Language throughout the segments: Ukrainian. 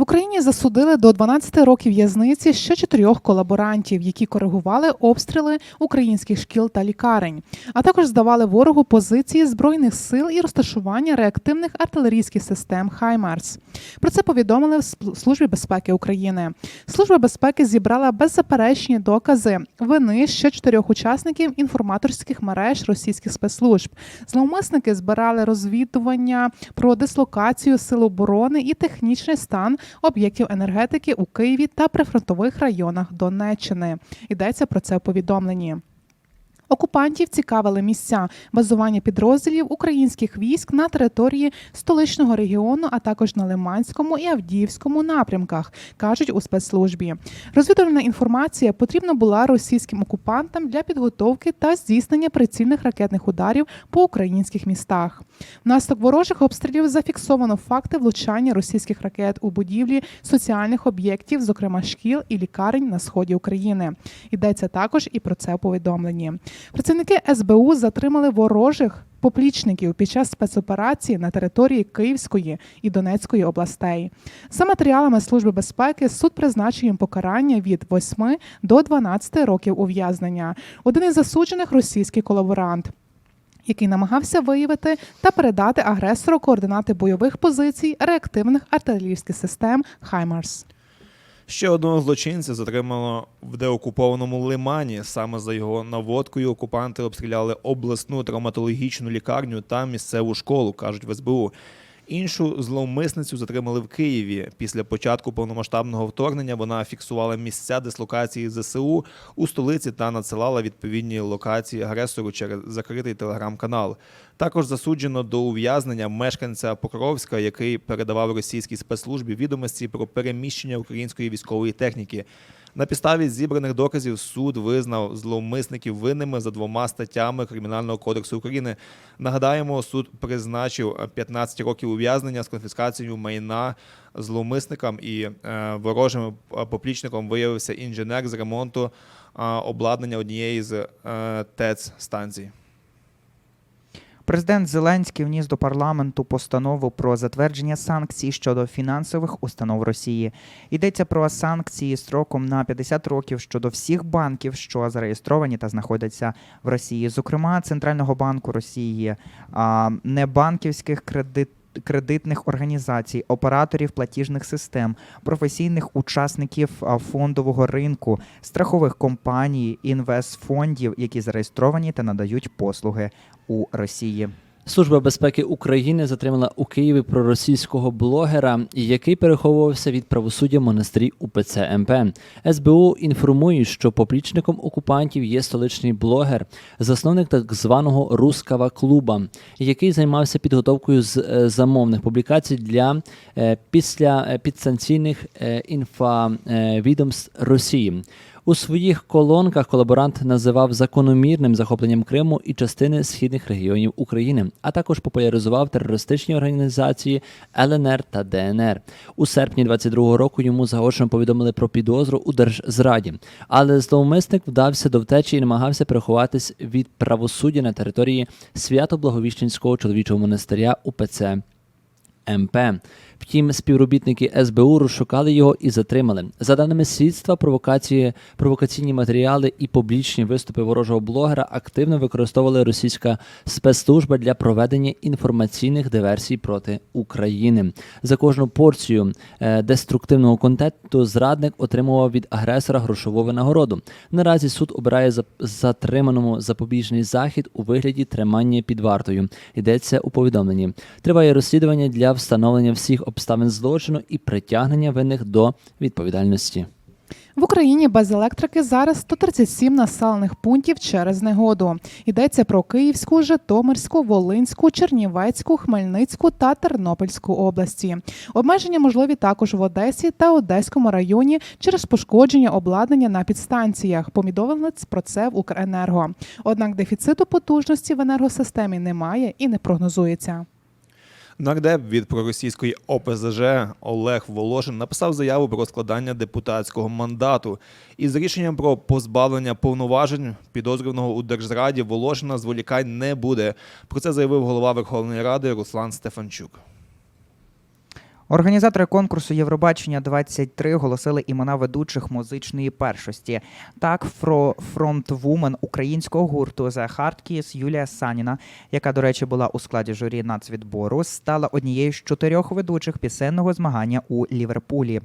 В Україні засудили до 12 років в'язниці ще чотирьох колаборантів, які коригували обстріли українських шкіл та лікарень, а також здавали ворогу позиції збройних сил і розташування реактивних артилерійських систем Хаймарс. Про це повідомили в Службі безпеки України. Служба безпеки зібрала беззаперечні докази вини ще чотирьох учасників інформаторських мереж російських спецслужб. Зловмисники збирали розвідування про дислокацію сил оборони і технічний стан об'єктів енергетики у Києві та прифронтових районах Донеччини. Йдеться про це у повідомленні. Окупантів цікавили місця базування підрозділів українських військ на території столичного регіону, а також на Лиманському і Авдіївському напрямках, кажуть у спецслужбі. Розвідувальна інформація потрібна була російським окупантам для підготовки та здійснення прицільних ракетних ударів по українських містах. Внаслідок ворожих обстрілів зафіксовано факти влучання російських ракет у будівлі соціальних об'єктів, зокрема шкіл і лікарень на сході України. Йдеться також і про це у повідомленні. Працівники СБУ затримали ворожих поплічників під час спецоперації на території Київської і Донецької областей. За матеріалами Служби безпеки суд призначив їм покарання від 8 до 12 років ув'язнення. Один із засуджених російський колаборант. Який намагався виявити та передати агресору координати бойових позицій реактивних артилерійських систем Хаймарс. Ще одного злочинця затримано в деокупованому лимані. Саме за його наводкою окупанти обстріляли обласну травматологічну лікарню та місцеву школу, кажуть в СБУ. Іншу зловмисницю затримали в Києві. Після початку повномасштабного вторгнення вона фіксувала місця дислокації ЗСУ у столиці та надсилала відповідні локації агресору через закритий телеграм-канал. Також засуджено до ув'язнення мешканця Покровська, який передавав російській спецслужбі відомості про переміщення української військової техніки. На підставі зібраних доказів суд визнав зловмисників винними за двома статтями Кримінального кодексу України. Нагадаємо, суд призначив 15 років ув'язнення з конфіскацією майна зловмисникам і е, ворожим поплічником виявився інженер з ремонту обладнання однієї з е, ТЕЦ станцій. Президент Зеленський вніс до парламенту постанову про затвердження санкцій щодо фінансових установ Росії. Йдеться про санкції строком на 50 років щодо всіх банків, що зареєстровані та знаходяться в Росії, зокрема Центрального банку Росії, а, небанківських кредит. Кредитних організацій, операторів платіжних систем, професійних учасників фондового ринку, страхових компаній, інвестфондів, які зареєстровані та надають послуги у Росії. Служба безпеки України затримала у Києві проросійського блогера, який переховувався від правосуддя монастирі УПЦ МП. СБУ інформує, що поплічником окупантів є столичний блогер, засновник так званого Рускава клуба, який займався підготовкою з е, замовних публікацій для е, після е, підсанкційних інфовідомств Росії. У своїх колонках колаборант називав закономірним захопленням Криму і частини східних регіонів України, а також популяризував терористичні організації ЛНР та ДНР. У серпні 22-го року йому заочно повідомили про підозру у держзраді, але зловмисник вдався до втечі і намагався переховатись від правосуддя на території Свято-Благовіщенського чоловічого монастиря УПЦ МП. Втім, співробітники СБУ розшукали його і затримали. За даними слідства, провокації, провокаційні матеріали і публічні виступи ворожого блогера активно використовувала російська спецслужба для проведення інформаційних диверсій проти України. За кожну порцію е, деструктивного контенту зрадник отримував від агресора грошову винагороду. Наразі суд обирає за- затриманому запобіжний захід у вигляді тримання під вартою. Йдеться у повідомленні. Триває розслідування для встановлення всіх обставин злочину і притягнення винних до відповідальності. В Україні без електрики зараз 137 населених пунктів через негоду. Йдеться про Київську, Житомирську, Волинську, Чернівецьку, Хмельницьку та Тернопільську області. Обмеження можливі також в Одесі та Одеському районі через пошкодження обладнання на підстанціях. Повідомили про це в Укренерго. Однак дефіциту потужності в енергосистемі немає і не прогнозується. Нардеп від проросійської ОПЗЖ Олег Волошин написав заяву про складання депутатського мандату. Із рішенням про позбавлення повноважень підозрюваного у держзраді Волошина зволікань не буде. Про це заявив голова Верховної Ради Руслан Стефанчук. Організатори конкурсу Євробачення 23 оголосили імена ведучих музичної першості. Так, фро фронтвумен українського гурту The Hard Юлія Саніна, яка, до речі, була у складі журі нацвідбору, стала однією з чотирьох ведучих пісенного змагання у Ліверпулі.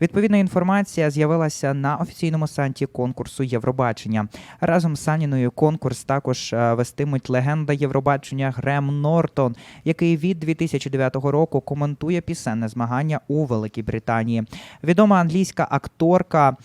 Відповідна інформація з'явилася на офіційному сайті конкурсу Євробачення. Разом з Саніною конкурс також е, вестимуть легенда Євробачення Грем Нортон, який від 2009 року коментує пісенне змагання у Великій Британії. Відома англійська акторка.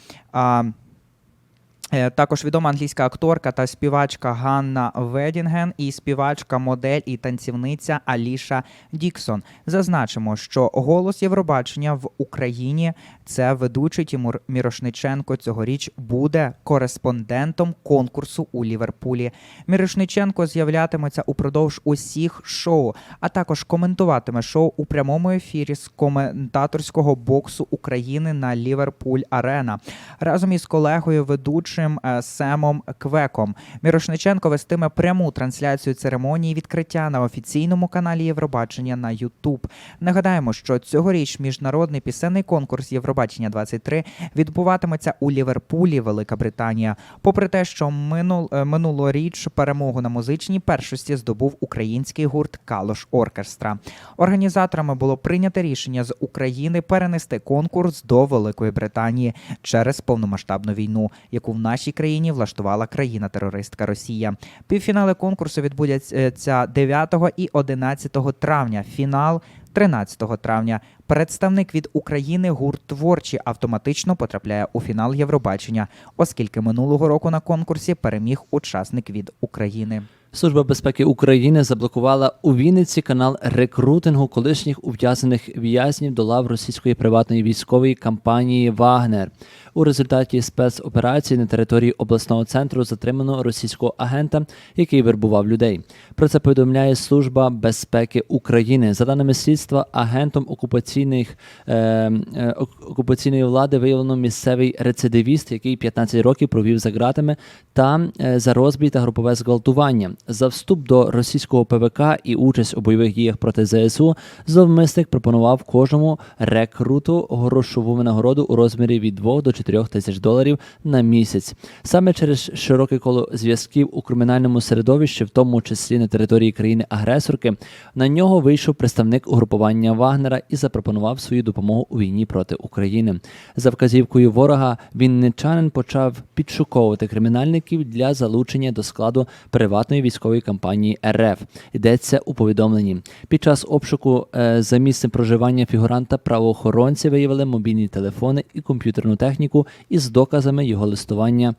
Також відома англійська акторка та співачка Ганна Ведінген і співачка, модель і танцівниця Аліша Діксон. Зазначимо, що голос Євробачення в Україні це ведучий Тимур Мірошниченко. Цьогоріч буде кореспондентом конкурсу у Ліверпулі. Мірошниченко з'являтиметься упродовж усіх шоу, а також коментуватиме шоу у прямому ефірі з коментаторського боксу України на Ліверпуль Арена разом із колегою ведучим е, Семом Квеком. Мірошниченко вестиме пряму трансляцію церемонії відкриття на офіційному каналі Євробачення на YouTube. Нагадаємо, що цьогоріч міжнародний пісенний конкурс Євробачення 23 відбуватиметься у Ліверпулі, Велика Британія. Попри те, що минул, е, минулоріч перемогу на музичній першості здобув український гурт Калош Оркестра. Організаторами було прийнято рішення з України перенести конкурс до Великої Британії через повномасштабну війну, яку в нашій країні влаштувала країна-терористка Росія. Півфінали конкурсу відбудеться 9 і 11 травня. Фінал 13 травня. Представник від України гурт творчі автоматично потрапляє у фінал Євробачення, оскільки минулого року на конкурсі переміг учасник від України. Служба безпеки України заблокувала у Вінниці канал рекрутингу колишніх ув'язнених в'язнів до лав російської приватної військової компанії Вагнер. У результаті спецоперації на території обласного центру затримано російського агента, який вербував людей. Про це повідомляє Служба безпеки України. За даними слідства, агентом окупаційних е, е, окупаційної влади виявлено місцевий рецидивіст, який 15 років провів за ґратами та е, за розбій та групове зґвалтування. За вступ до російського ПВК і участь у бойових діях проти ЗСУ зловмисник пропонував кожному рекруту грошову винагороду у розмірі від 2 до 4 тисяч доларів на місяць. Саме через широке коло зв'язків у кримінальному середовищі, в тому числі на території країни-агресорки, на нього вийшов представник угрупування Вагнера і запропонував свою допомогу у війні проти України. За вказівкою ворога вінничанин почав підшуковувати кримінальників для залучення до складу приватної військової компанії РФ. Йдеться у повідомленні. Під час обшуку е, за місцем проживання фігуранта правоохоронці виявили мобільні телефони і комп'ютерну техніку із доказами його листування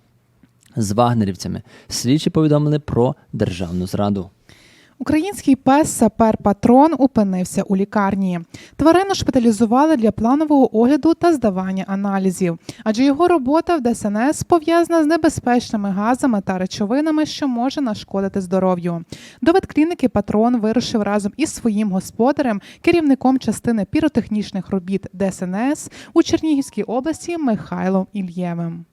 з вагнерівцями. Слідчі повідомили про державну зраду. Український пес сапер Патрон опинився у лікарні. Тварину шпиталізували для планового огляду та здавання аналізів, адже його робота в ДСНС пов'язана з небезпечними газами та речовинами, що може нашкодити здоров'ю. До ветклініки Патрон вирушив разом із своїм господарем, керівником частини піротехнічних робіт ДСНС у Чернігівській області Михайлом Ільєвим.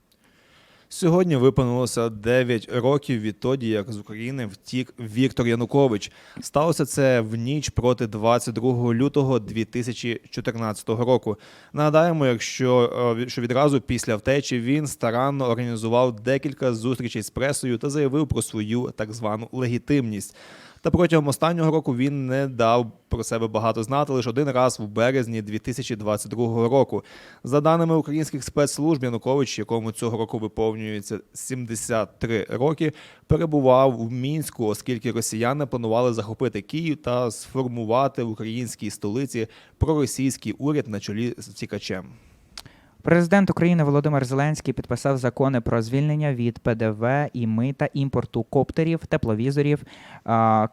Сьогодні виповнилося 9 років відтоді, як з України втік Віктор Янукович. Сталося це в ніч проти 22 лютого 2014 року. Нагадаємо, якщо е, що відразу після втечі він старанно організував декілька зустрічей з пресою та заявив про свою так звану легітимність. Та протягом останнього року він не дав про себе багато знати лише один раз в березні 2022 року. За даними українських спецслужб, Янукович, якому цього року виповнюється 73 роки, перебував у мінську, оскільки росіяни планували захопити Київ та сформувати в українській столиці проросійський уряд на чолі з втікачем. Президент України Володимир Зеленський підписав закони про звільнення від ПДВ і мита імпорту коптерів, тепловізорів,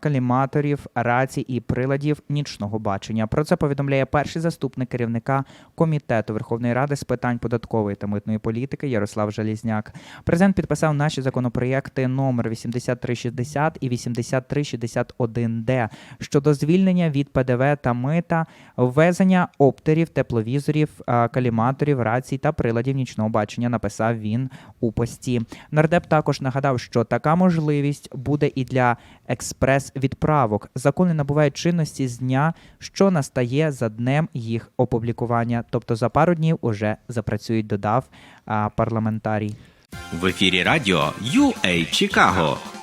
каліматорів, рацій і приладів нічного бачення. Про це повідомляє перший заступник керівника комітету Верховної Ради з питань податкової та митної політики Ярослав Желізняк. Президент підписав наші законопроєкти номер 8360 і 8361Д щодо звільнення від ПДВ та мита, ввезення оптерів, тепловізорів, каліматорів, рацій комунікацій та приладів нічного бачення, написав він у пості. Нардеп також нагадав, що така можливість буде і для експрес-відправок. Закони набувають чинності з дня, що настає за днем їх опублікування, тобто за пару днів уже запрацюють, додав парламентарій. В ефірі радіо UA Чикаго.